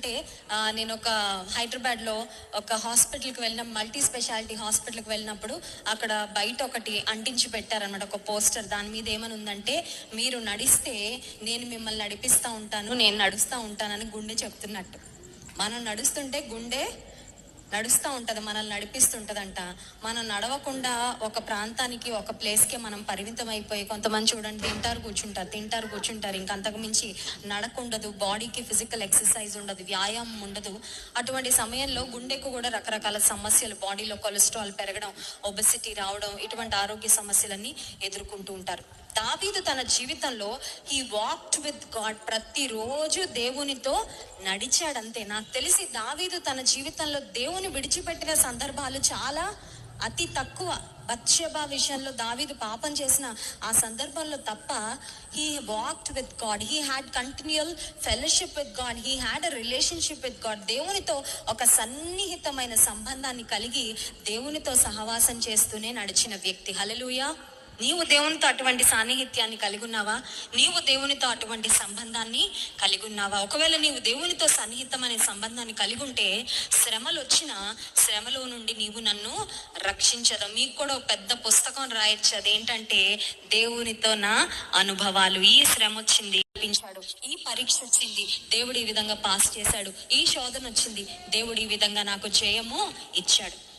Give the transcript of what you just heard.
అంటే నేను ఒక హైదరాబాద్లో ఒక హాస్పిటల్కి వెళ్ళిన మల్టీ స్పెషాలిటీ హాస్పిటల్కి వెళ్ళినప్పుడు అక్కడ బయట ఒకటి అంటించి పెట్టారనమాట ఒక పోస్టర్. దాని మీద ఏమని ఉందంటే మీరు నడిస్తే నేను మిమ్మల్ని నడిపిస్తా ఉంటాను నేను నడుస్తూ ఉంటానని గుండె చెప్తున్నట్టు. మనం నడుస్తుంటే గుండె నడుస్తూ ఉంటుంది మనల్ని నడిపిస్తుంటదంట. మనం నడవకుండా ఒక ప్రాంతానికి ఒక ప్లేస్కే మనం పరిమితం అయిపోయి కొంతమంది చూడండి తింటారు కూర్చుంటారు తింటారు కూర్చుంటారు. ఇంకా అంతకుమించి నడకుండదు బాడీకి ఫిజికల్ ఎక్సర్సైజ్ ఉండదు వ్యాయామం ఉండదు. అటువంటి సమయంలో గుండెకు కూడా రకరకాల సమస్యలు బాడీలో కొలెస్ట్రాల్ పెరగడం ఒబెసిటీ రావడం ఇటువంటి ఆరోగ్య సమస్యలన్నీ ఎదుర్కొంటూ ఉంటారు. దావీదు తన జీవితంలో హీ వాక్డ్ విత్ గాడ్ ప్రతిరోజు దేవునితో నడిచాడంతే. నాకు తెలిసి దావీదు తన జీవితంలో దేవుని విడిచిపెట్టిన సందర్భాలు చాలా అతి తక్కువ. బత్షబా విషయంలో దావీదు పాపం చేసిన ఆ సందర్భంలో తప్ప he walked with God he had continual fellowship with God he had a relationship with God దేవునితో ఒక సన్నిహితమైన సంబంధాన్ని కలిగి దేవునితో సహవాసం చేస్తూనే నడిచిన వ్యక్తి. హలలుయా నీవు దేవునితో అటువంటి సాన్నిహిత్యాన్ని కలిగి ఉన్నావా నీవు దేవునితో అటువంటి సంబంధాన్ని కలిగి ఉన్నావా ఒకవేళ నీవు దేవునితో సన్నిహితం అనే సంబంధాన్ని కలిగి ఉంటే శ్రమలు వచ్చిన శ్రమలో నుండి నీవు నన్ను రక్షించదు. మీకు కూడా ఒక పెద్ద పుస్తకం రాయొచ్చు. అదేంటంటే దేవునితో నా అనుభవాలు. ఈ శ్రమ వచ్చింది చూపించాడు ఈ పరీక్ష వచ్చింది దేవుడు ఈ విధంగా పాస్ చేశాడు. ఈ శోధన వచ్చింది దేవుడు ఈ విధంగా నాకు జయము ఇచ్చాడు.